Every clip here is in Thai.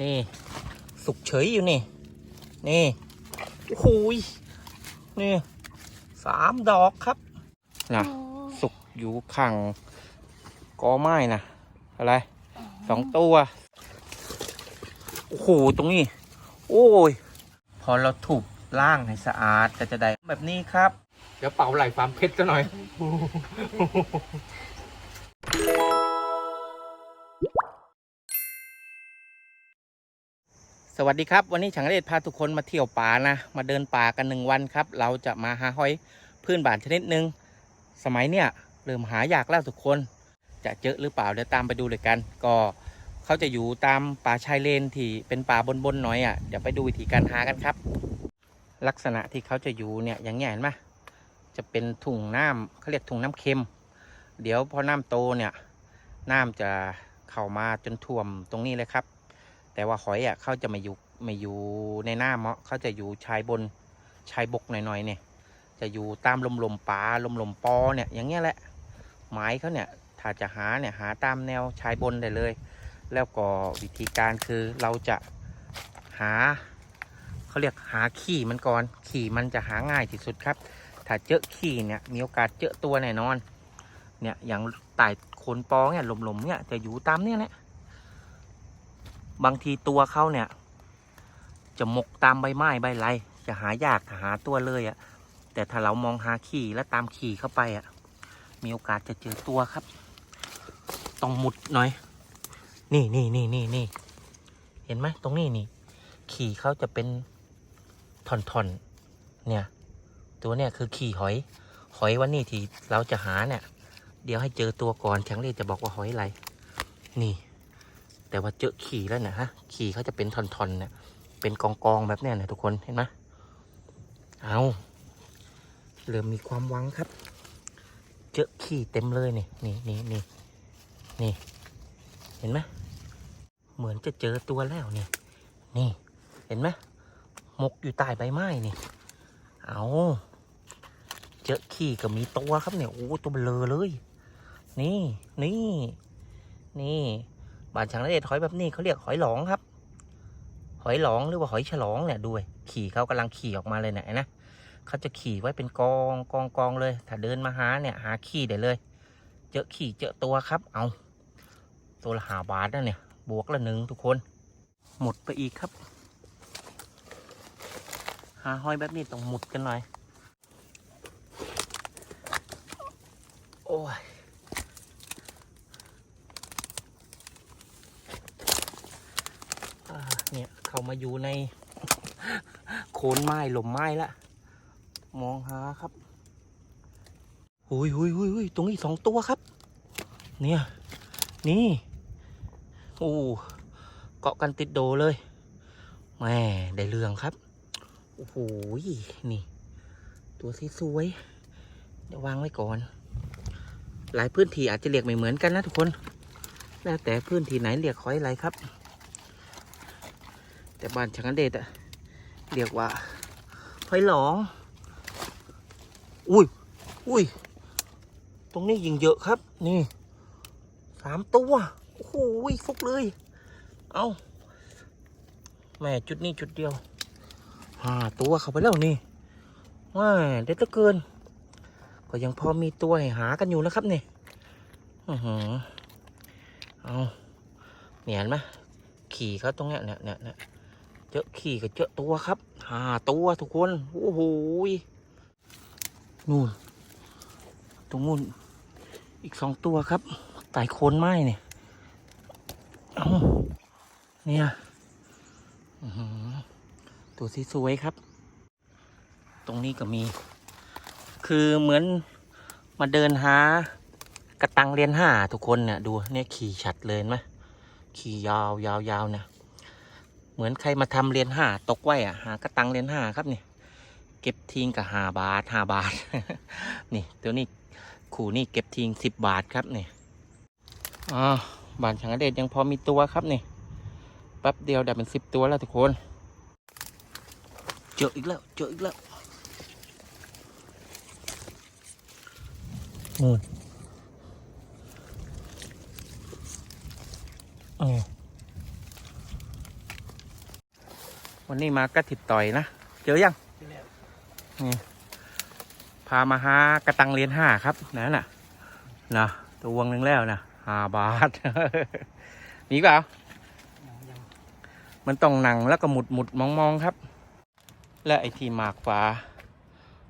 นี่ สุกเฉยอยู่นี่ นี่โอ้โหยนี่สามดอกครับนะสุกอยู่ข้างกอไม้นะอะไรสองตัวโอ้โหตรงนี้ โอ้ย พอเราถูกล่างให้สะอาดก็จะได้แบบนี้ครับ เดี๋ยวเป่าไหลฟาร์มเพชรซะหน่อย สวัสดีครับวันนี้ฉังเรศพาทุกคนมาเที่ยวป่านะ มาเดินป่ากันหนึ่งวันครับ เราจะมาหาหอยพื้นบ้านชนิดหนึ่งสมัยเนี้ยเริ่มหายากแล้วทุกคน จะเจอหรือเปล่าเดี๋ยวตามไปดูเลยกัน ก็เขาจะอยู่ตามป่าชายเลนที่เป็นป่าบนๆหน่อยอะ่ะเดี๋ยวไปดูวิธีการหากันครับ ลักษณะที่เขาจะอยู่เนี่ยอย่างเงี้ยเห็นไหมจะเป็นถุงน้ำเขาเรียกถุงน้ำเค็ม เดี๋ยวพอน้ำโตเนี่ยน้ำจะเข้ามาจนท่วมตรงนี้เลยครับ แต่ว่าหอยอะเขาจะไม่อยู่ไม่อยู่ในหน้าเมาะเขาจะอยู่ชายบนชายบกหน่อยๆเนี่ย จะอยู่ตามลมลมป่าลมลมปอเนี่ยอย่างเงี้ยแหละหมายเขาเนี่ยถ้าจะหาเนี่ยหาตามแนวชายบนได้เลย แล้วก็วิธีการคือเราจะหาเขาเรียกหาขี้มันก่อนขี้มันจะหาง่ายที่สุดครับ ถ้าเจอขี้เนี่ยมีโอกาสเจอตัวแน่นอนเนี่ยอย่างไต่โคนปอเนี่ยลมๆเนี่ยจะอยู่ตามเนี่ยแหละ บางทีตัวเขาเนี่ย จะหมกตามใบไม้ใบไรจะหายากหาตัวเลยอะ่ะ แต่ถ้าเรามองหาขี่และตามขี่เข้าไปอะ่ะ มีโอกาสจะเจอตัวครับ ต้องหมุดหน่อย นี่นี่นี่นี่นี่เห็นไหมตรงนี้นี่ ขี่เขาจะเป็นท่อนๆ เนี่ย ตัวเนี่ยคือขี่หอย หอยวันนี้ที่เราจะหาเนี่ย เดี๋ยวให้เจอตัวก่อนช่างเรียจะบอกว่าหอยอะไร นี่ แต่ว่าเจอขี่แล้วนะฮะขี่เขาจะเป็นท่อนๆเนี่ยเป็นกองๆแบบเนี้ยนะทุกคนเห็นไหมเอาเริ่มมีความหวังครับ เจอขี่เต็มเลยนี่นี่นี่นี่นี่เห็นไหมเหมือนจะเจอตัวแล้วนี่นี่เห็นไหมมกอยู่ใต้ใบไม้นี่เอาเจอขี่ก็มีตัวครับเนี่ยโอ้ตัวเบลอเลย นี่นี่นี่ บ้านช้างระเดชหอยแบบนี้เขาเรียกหอยหลองครับ หอยหลองหรือว่าหอยฉลองเนี่ยด้วยขี่เขากำลังขี่ออกมาเลยเนี่ยนะเขาจะขี่ไว้เป็นกองกองกองเลย ถ้าเดินมาหาเนี่ยหาขี่ได้เลย เจอขี่เจอตัวครับ เอาตัวละหาบาทนะเนี่ย บวกละหนึ่งทุกคน หมดไปอีกครับ หาหอยแบบนี้ต้องหมุดกันหน่อย โอ้ย อ่า เนี่ย เขามาอยู่ใน โคนไม้หล่มไม้ละ มองหาครับหุยหุยหุยหุยตรงนี้สองตัวครับ เนี่ย นี่โอ้เกาะกันติดโดเลยแหม่ได้เรื่องครับโอ้โหนี่ ตัวสีสวยเดี๋ยววางไว้ก่อน หลายพื้นที่อาจจะเรียกไม่เหมือนกันนะทุกคน แล้วแต่พื้นที่ไหนเรียกหอยอะไรครับ แต่บ้านชังกันเดชอะเรียกว่าหอยหลองอุ้ยอุ้ยตรงนี้ยิงเยอะครับ นี่สามตัว โอ้โหฟุกเลย เอาแม่จุดนี้จุดเดียวห้าตัวเข้าไปแล้วนี่ว้าเด็ดเหลือเกิน ก็ยังพอมีตัวให้หากันอยู่นะครับนี่อือหือเอาเหนียนไหมขี่เขาตรงเนี้ยเนี่ยเนี่ย เจอขี่กับเจอตัวครับหาตัวทุกคน โอ้โหนู่น ตรงนู้นอีกสองตัวครับไต่โคนไม้เนี่ยเอาเนี่ยตัวสีสวยครับ ตรงนี้ก็มี คือเหมือนมาเดินหากระตังเรียนห้าทุกคนเนี่ยดูเนี่ยขี่ชัดเลยไหมขี่ยาวยาวยาวเนี่ย มือนใครมาทำเรียนห้าตกไว้อะหากระตังเรียนห้าครับเนี่ยเก็บทิ้งกับห้าบาทห้าบาท นี่ตัวนี้ขู่นี่เก็บทิ้งสิบบาทครับเนี่ยอ่าบานชังเดชยังพอมีตัวครับนี่แป๊บเดียวได้เป็นสิบตัวแล้วทุกคน เจออีกแล้วเจออีกแล้วนู่นเออ วันนี้มากระติดต่อยนะเจอยังนี่พามาหากระตังเรียนห้าครับนั่นน่ะนะตัววงหนึ่งแล้วนะห้าบาทมีเปล่ามันต้องหนังแล้วก็หมุดหมุดมองมองๆครับ และไอที่หมากฝา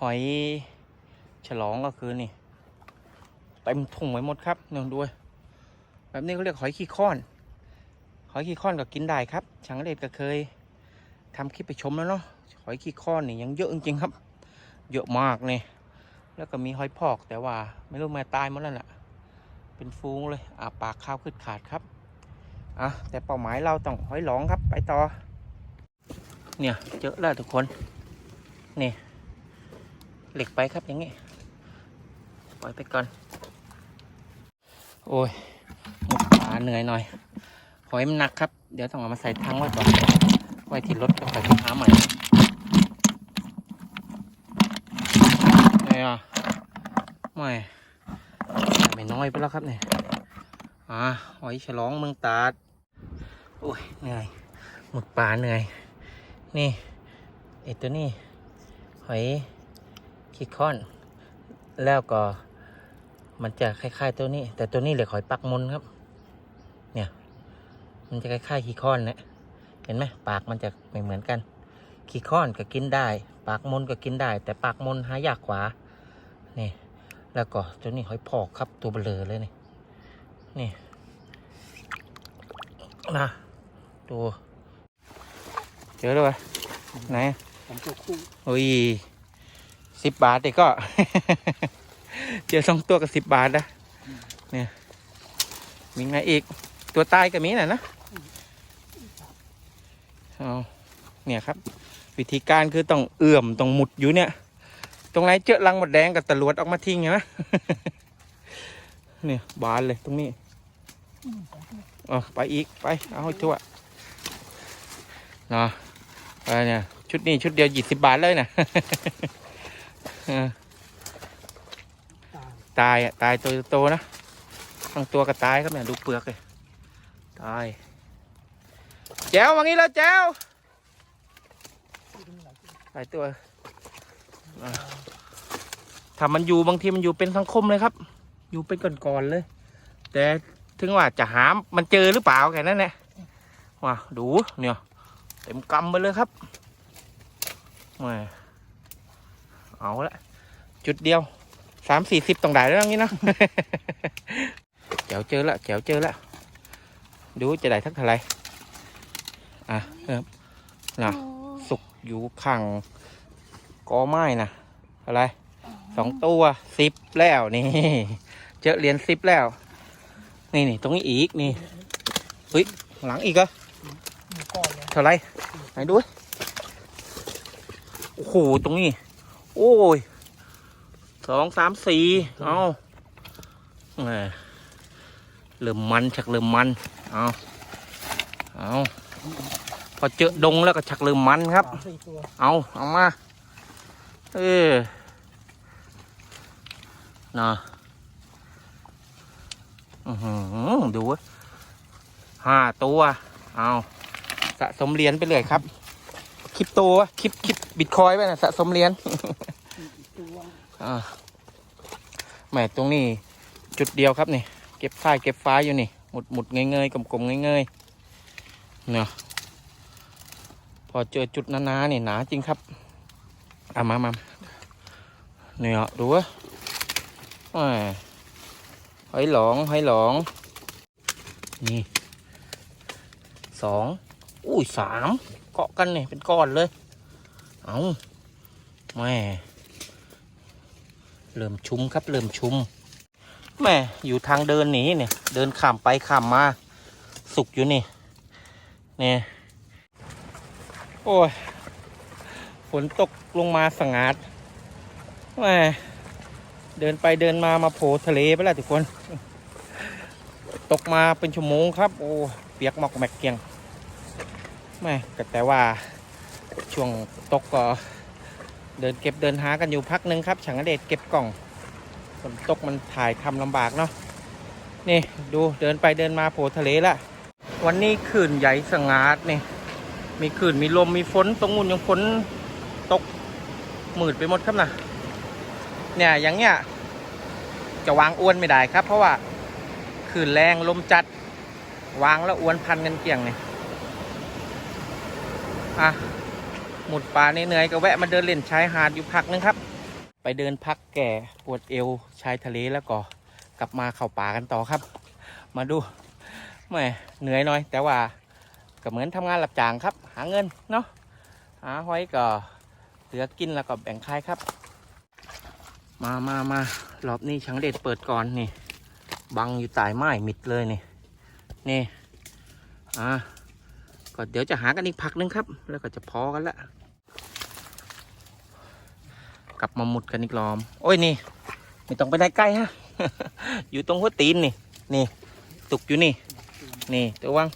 หอยฉลองก็คือนี่เต็มถุงไว้หมดครับเนี่ยด้วย แบบนี้เขาเรียกหอยขี้ข้อน หอยขี้ข้อนก็กินได้ครับช่างเล็ดก็เคย ทำคลิปไปชมแล้วเนาะหอยขี้ข้อนนี่ยังเยอะจริงๆครับ เยอะมากเนี่ยแล้วก็มีหอยพอกแต่ว่าไม่รู้ม่ตายหมดแล้วน่ะ เป็นฟูงเลยอาปากข้าวขึ้นขาดครับอะแต่เป้าหมายเราต้องหอยหลองครับไปต่อ เนี่ยเจอแล้วทุกคนนี่เหล็กไปครับอย่างงี้ปล่อยไปก่อน โอ้ยหมดขาเหนื่อยหน่อยหอยมันหนักครับ เดี๋ยวต้องเอามาใส่ถังไว้ก่อน ไว้ที่รถก็ค่อยไปหาใหม่เนี่ยไม่ไม่น้อยไปแล้วครับเนี่ยอ่าหอยฉลองเมืองตราดโอ้ยเหนื่อยหมึกป่าเหนื่อย นี่ไอตัวนี้หอยคิคอน แล้วก็มันจะคล้ายๆตัวนี้ แต่ตัวนี้เหลือหอยปักมนครับ เนี่ย มันจะคล้ายๆขี้ค้อนนะ เห็นไหมปากมันจะไม่เหมือนกัน ขี้ค้อนก็กินได้ ปากมนก็กินได้ แต่ปากมนหายากกว่านี่แล้วก็ตัวนี้หอยพอกครับตัวเบลอเลยนี่นี่นะตัวเจอแล้ววะไหนผมตัวคู่โอ้ยสิบบาทเด็กก็ เจอสองตัวกับสิบบาทนะเนี่ยมีไงอีกตัวตายก็มีน่ะนะ เอาเนี่ยครับ วิธีการคือต้องเอื่อมต้องหมุดอยู่เนี่ย ตรงไหนเจอรังหมดแดงกับตะลวดออกมาทิ้งเห็นไหมเนี่ยบานเลยตรงนี้เอาไปอีกไปเอาให้ทั่วนะไปเนี่ยชุดนี้ชุดเดียวยี่สิบบาทเลยนะตายตายอะตายตัวโตๆนะทั้งตัวก็ตายครับเนี่ยดูเปลือกเลยตาย แจ้วว่างี้แล้วแจ้วหลายตัวถ้ามันอยู่บางทีมันอยู่เป็นสังคมเลยครับ อยู่เป็นก่อนๆเลย แต่ถึงว่าจะหามันเจอหรือเปล่าแค่นั้นแหละว่าดูเนี่ยเต็มกำไปเลยครับม่เอาละจุดเดียวสามสี่สิบต้องได้แล้วงี้นะแจ๋วเจอละแจ๋วเจอละดูจะได้ทักเท่าไหร อะเออนะสุกอยู่ข้างกอไม้นะอะไรสองตัวสิบแล้วนี่เจอเหรียญสิบแล้ว นี่นี่ตรงนี้อีกนี่เฮ้ยหลังอีกเหรอมีก้อนเลยเท่าไหรไหนดูดิโอ้โหตรงนี้ โอ้ยสองสามสี่เอาแหมเริ่มมันชักเริ่มมันเอาเอา พอเจอดงแล้วก็ชักเริ่มมันครับ เอาเอามา เออน่ะอือหือดูห้าตัว เอาสะสมเหรียญไปเลยครับคริปโตวคริปคริปบิตคอยน์ไปนะสะสมเหรียญอ่าแหม่ตรงนี้ จุดเดียวครับนี่ เก็บฝ้ายเก็บฟ้าอยู่นี่ หมุดหมุดเงยเงยๆกลมเงยเงย เนาะพอเจอจุดหนาๆนี่หนาจริงครับเอามามาเนี่ยดูวะแหม่หอยหลองหอยหลอง นี่สองอุ้ยสามเกาะกันนี่เป็นก้อนเลย เอาแม่เริ่มชุมครับเริ่มชุมแม่อยู่ทางเดินหนีเนี่ย เดินข้ามไปข้ามมา สุกอยู่นี่ เนี่ยโอ้ยฝนตกลงมาสงัดแม่เดินไปเดินมามาโผล่ทะเลไปแล้วทุกคน ตกมาเป็นชั่วโมงครับ โอ้เปียกหมอกแมกเกียงแม่ก็แต่ว่าช่วงตกก็เดินเก็บเดินหากันอยู่พักหนึ่งครับฉังเดชเก็บกล่องฝนตกมันถ่ายทำลำบากเนาะนี่ดูเดินไปเดินมาโผล่ทะเลละ วันนี้ขื่นใหญ่สงาดนี่ มีคลื่นมีลมมีฝนตรงนู้นยังฝนตกหมืดไปหมดครับนะเนี่ยอย่างเงี้ยจะวางอ้วนไม่ได้ครับ เพราะว่าคลื่นแรงลมจัด วางแล้วอ้วนพันกันเกี่ยงเนี่ยอะหมุดป่าเหนื่อยก็แวะมาเดินเล่นชายหาดอยู่พักนึงครับ ไปเดินพักแก่ปวดเอวชายทะเลแล้วก็กลับมาเข้าป่ากันต่อครับ มาดู แม่เหนื่อยหน่อย แต่ว่าก็เหมือนทำงานหลับจางครับ หาเงินเนาะหาหอยก็เหลือกินแล้วก็แบ่งขายครับ มามามารอบนี้ช่างเด็ดเปิดก่อนนี่ บังอยู่ใต้ไม้มิดเลยนี่นี่อ่าก็เดี๋ยวจะหากันอีกพักนึงครับ แล้วก็จะพอกันละกลับมาหมุดกันอีกรอม โอ้ยนี่ไม่ต้องไปได้ใกล้ฮะ อยู่ตรงหัวตีนนี่ นี่ ตุกอยู่นี่ นี่ตัววัง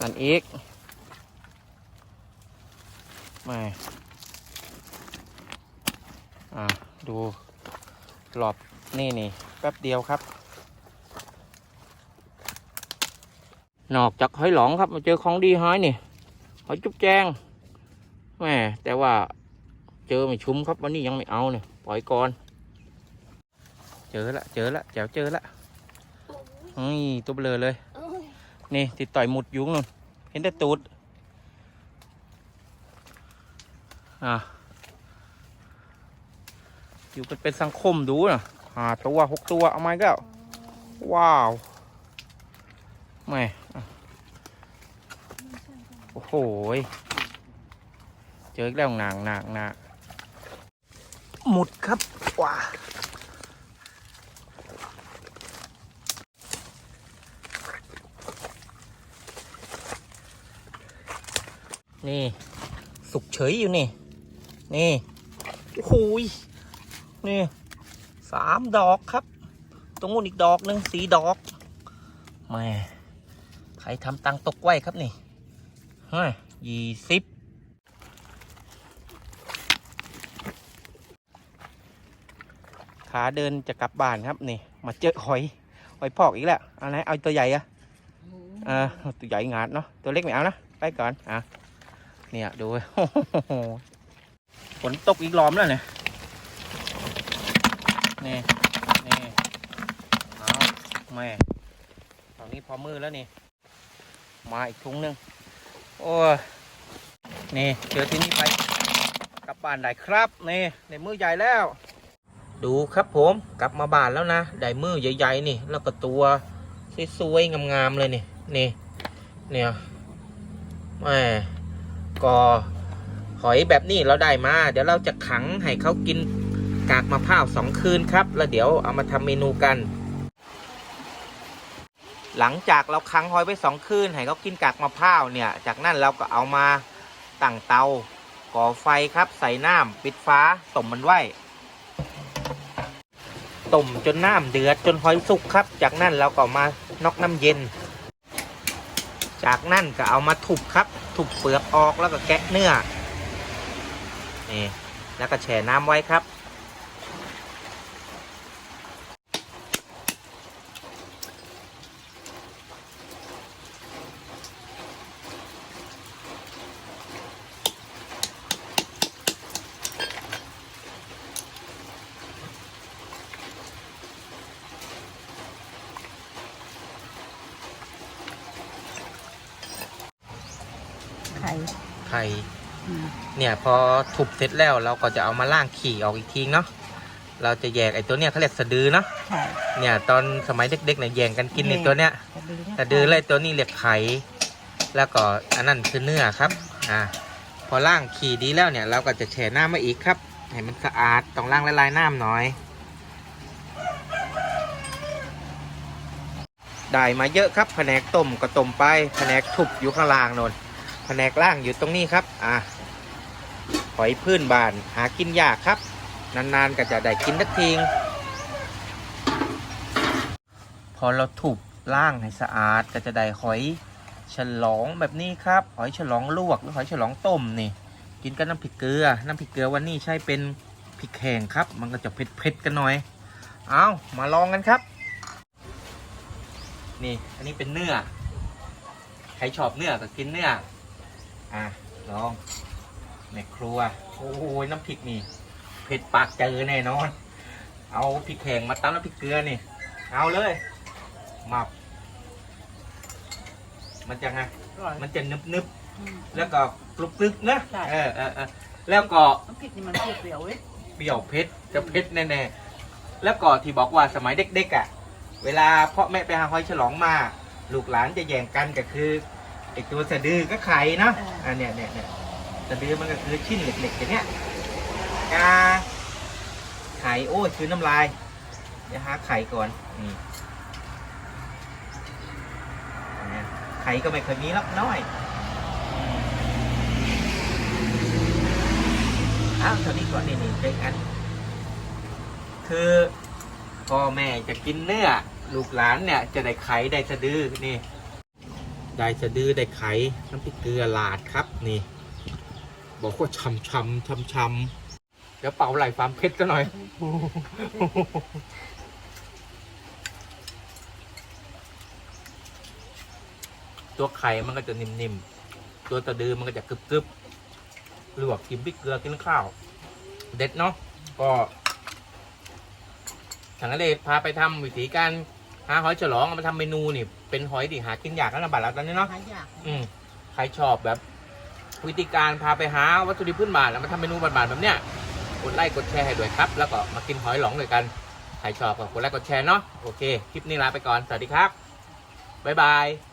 นั่นอีกม่อ่าดูหลอบนี่นี่แป๊บเดียวครับ นอกจากหอยหลองครับมาเจอของดีหอยนี่หอยจุ๊บแจงแม่แต่ว่าเจอไม่ชุ้มครับวันนี้ยังไม่เอาเนี่ยปล่อยก่อน เจอละเจอละแจ๋วเจอละนี่ตัวเบลอเลย นี่ติดต่อยหมุดยุงนู่นเห็นแต่ตูดอะอยู่เป็นเป็นสังคมดูนะหาตัวหกตัวเอาไหมก็ว้าวแม่โอ้โหเจออีกแล้วหนางหนางหนางหมุดครับว้า นี่ สุกเฉยอยู่นี่ นี่โอ้ยนี่สามดอกครับ ตรงนู้นอีกดอกหนึ่งสีดอกแม่ใครทำตังตกไว้ครับนี่เฮ้ยยี่สิบขาเดินจะกลับบ้านครับนี่ มาเจอหอยหอยพอกอีกแล้วเอันไหนเอาตัวใหญ่อะอ่าตัวใหญ่งาดเนาะตัวเล็กไม่เอานะ ไปก่อนอะ เนี่ย ดูฝนตกอีกล้อมแล้วเนี่ย นี่ นี่เอาแม่ตอนนี้พอมือแล้วนี่ มาอีกถุงหนึง โอ้นี่เจอที่นี่ไปกลับบ้านได้ครับ นี่ในมือใหญ่แล้ว ดูครับผมกลับมาบ้านแล้วนะได้มือใหญ่ๆนี่ แล้วก็ตัวสวยๆงามๆเลยนี่นี่เนี่ยแม่ ก็หอยแบบนี้เราได้มา เดี๋ยวเราจะขังให้เขากินกากมะพร้าวสองคืนครับ แล้วเดี๋ยวเอามาทำเมนูกัน หลังจากเราขังหอยไปสองคืนให้เขากินกากมะพร้าวเนี่ย จากนั้นเราก็เอามาตั้งเตาก่อไฟครับ ใส่น้ำปิดฟ้าต้มมันไว้ต้มจนน้ำเดือดจนหอยสุกครับ จากนั้นเราก็มานอกน้ำเย็น จากนั้นก็เอามาทุบครับ ทุบเปลือกออกแล้วก็แกะเนื้อนี่แล้วก็แช่น้ำไว้ครับ ไข่อืมเนี่ยพอทุบเสร็จแล้วเราก็จะเอามาล่างขี่ออกอีกทีเนาะเราจะแยกไอ้ตัวเนี้ยเขาเรียกสะดือเนาะไข่เนี่ยตอนสมัยเด็กๆเนี่ยแย่งกันกินในตัวเนี้ยกระดือเนี่ยสะดือเลยตัวนี้เรียกไข่แล้วก็อันนั้นคือเนื้อครับอ่าพอล่างขี่ดีแล้วเนี่ย เราก็จะแช่น้ำมาอีกครับให้มันสะอาดต้องล่างละลายน้ำหน่อย ได้มาเยอะครับแผนกต้มก็ต้มไปแผนกทุบอยู่ข้างล่างโนนแผ นกล่างอยู่ตรงนี้ครับ อ่าหอยพื้นบานหากินยากครับ นานๆก็จะได้กินทักทีพอเราถูกล่างให้สะอาดก็จะได้หอยฉลองแบบนี้ครับหอยฉลองลวกหรือหอยฉลองต้มนี่กินกับน้ำพริกเกลือ น้ำพริกเกลือวันนี้ใช้เป็นพริกแห้งครับ มันก็จะเผ็ดๆกันหน่อย เอามาลองกันครับ นี่อันนี้เป็นเนื้อใครชอบเนื้อก็กินเนื้อ อะลองแม่ครัว โอ้โหน้ำพริกนี่เผ็ดปากเจอแน่นอน เอาพริกแห้งมาตำน้ำพริกเกลือนี่ เอาเลยหมับ มันจะไงอร่อย มันจะนึบนึบอืม ๆแล้วก็กรุบกรึบนะใช่ เออเออเออแล้วก็ น้ำพริกนี่มันเปรี้ยวๆเว้ยเปรี้ยวเผ็ดจะเผ็ดแน่ๆ แล้วก็ที่บอกว่าสมัยเด็กๆอะ เวลาพ่อแม่ไปหาหอยฉลองมา ลูกหลานจะแย่งกันก็คือ ไอตัวสะดือก็ไข่เนาะอ่าเนี่ยเนี่ยเนี่ยสะดือมันก็คือชิ้นเหล็กๆอย่างเนี้ยกาไข่โอ้ยคือน้ำลายเดี๋ยวหาไข่ก่อนนี่เนี่ยไข่ก็ไม่เคยมีหรอกน้อยอ้าวเท่านี้ก่อนนี่นี่เป็นอัน คือพ่อแม่จะกินเนื้อลูกหลานเนี่ยจะได้ไข่ได้สะดือนี่ ได้สะดือได้ไข่น้ำพริกเกลือหลาดครับนี่ บอกว่าชำชำชำชำเดี๋ยวเป่าไหลความเผ็ดซะหน่อย ตัวไข่มันก็จะนิ่มๆ ตัวสะดือมันก็จะกรึบๆลวกกินพริกเกลือกินข้าว เด็ดเนาะก็ถังทะเลพาไปทำวิธีการ หาหอยฉลองเอามาทำเมนูนี่เป็นหอยที่หากินยากแล้วนะบัดแล้วตอนนี้เนาะหายากอืมใครชอบแบบ วิธีการพาไปหาวัตถุดิบพื้นบ้านแล้วมาทำเมนูบ้านๆแบบเนี้ยกดไลค์กดแชร์ให้ด้วยครับ แล้วก็มากินหอยหลองด้วยกันใครชอบก็กดไลค์กดแชร์เนาะโอเคคลิปนี้ลาไปก่อนสวัสดีครับบ๊ายบาย